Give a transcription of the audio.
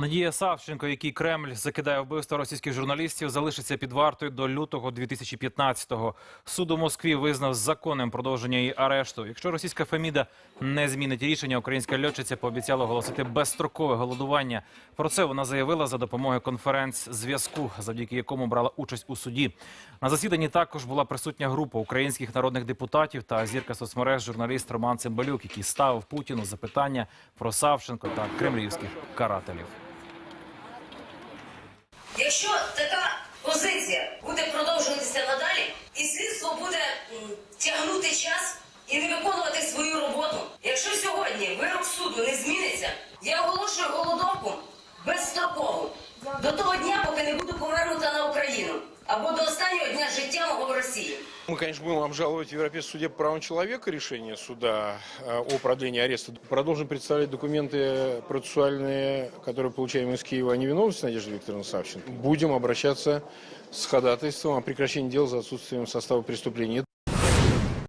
Надія Савченко, який Кремль закидає вбивство російських журналістів, залишиться під вартою до лютого 2015-го. Суд у Москві визнав законним продовження її арешту. Якщо російська Феміда не змінить рішення, українська льотчиця пообіцяла оголосити безстрокове голодування. Про це вона заявила за допомогою конференц-зв'язку, завдяки якому брала участь у суді. На засіданні також була присутня група українських народних депутатів та зірка соцмереж журналіст Роман Цимбалюк, який ставив Путіну запитання про Савченко та кремлівських карателів. Якщо така позиція буде продовжуватися надалі, і слідство буде тягнути час і не виконувати свою роботу, якщо сьогодні вирок суду не зміниться, я оголошую голодовку безстрокову до того дня, поки не буду повернута на Україну або до останнього мого в Росії. Мы, конечно, будем обжаловать в Европейском суде по правам человека решение суда э, о продлении ареста. Продолжим представлять документы процессуальные, которые получаем из Киева о невиновности Надежды Викторовны Савченко. Будем обращаться с ходатайством о прекращении дела за отсутствием состава преступления.